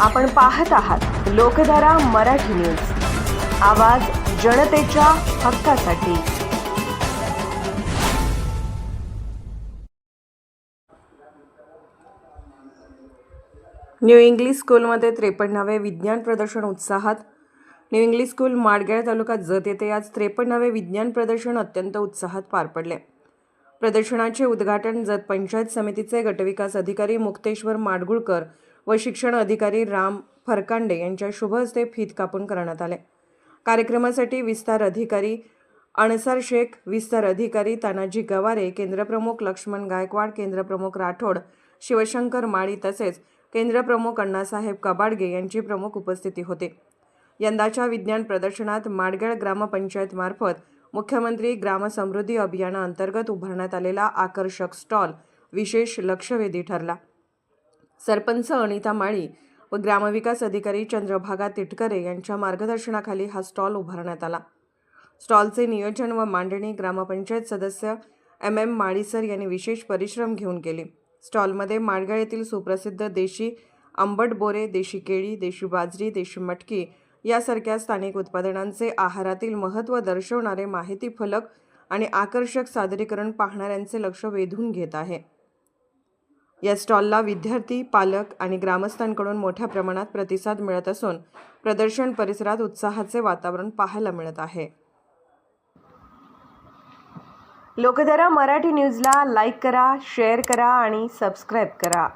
आपण पाहत आहात लोकधारा मराठी न्यूज. आवाज जनतेच्या हक्कासाठी. न्यू इंग्लिश स्कूलमध्ये त्रेपन्नावे विज्ञान प्रदर्शन उत्साहात. New English school Madgel taluka Jath येथे आज त्रेपन्नावे विज्ञान प्रदर्शन अत्यंत उत्साहात पार पडले. प्रदर्शनाचे उद्घाटन जत पंचायत समितीचे गटविकास अधिकारी मुक्तेश्वर माडगुळकर व शिक्षण अधिकारी राम फरकांडे यांच्या शुभ हस्ते फीत कापून करण्यात आले. कार्यक्रमासाठी विस्तार अधिकारी अणसार शेख विस्तार अधिकारी तानाजी गवारे केंद्रप्रमुख लक्ष्मण गायकवाड केंद्रप्रमुख राठोड शिवशंकर माळी तसेच केंद्रप्रमुख अण्णासाहेब कबाडगे यांची प्रमुख उपस्थिती होती. यंदाच्या विज्ञान प्रदर्शनात माडगळ ग्रामपंचायतमार्फत मुख्यमंत्री ग्रामसमृद्धी अभियानाअंतर्गत उभारण्यात आलेला आकर्षक स्टॉल विशेष लक्षवेधी ठरला. सरपंच अनिता माळी व ग्रामविकास अधिकारी चंद्रभागा तिटकरे यांच्या मार्गदर्शनाखाली हा स्टॉल उभारण्यात आला. स्टॉलचे नियोजन व मांडणी ग्रामपंचायत सदस्य एम एम माळीसर यांनी विशेष परिश्रम घेऊन केली. स्टॉलमध्ये माडगाळ येथील सुप्रसिद्ध देशी आंबट बोरे देशी केळी देशी बाजरी देशी मटकी यासारख्या स्थानिक उत्पादनांचे आहारातील महत्त्व दर्शवणारे माहिती फलक आणि आकर्षक सादरीकरण पाहणाऱ्यांचे लक्ष वेधून घेत आहे. या स्टॉलला विद्यार्थी पालक आणि ग्रामस्थांकडून मोठ्या प्रमाणात प्रतिसाद मिळत असून प्रदर्शन परिसरात उत्साहाचे वातावरण पाहायला मिळत आहे. लोकधारा मराठी न्यूजला लाईक करा शेअर करा आणि सबस्क्राईब करा.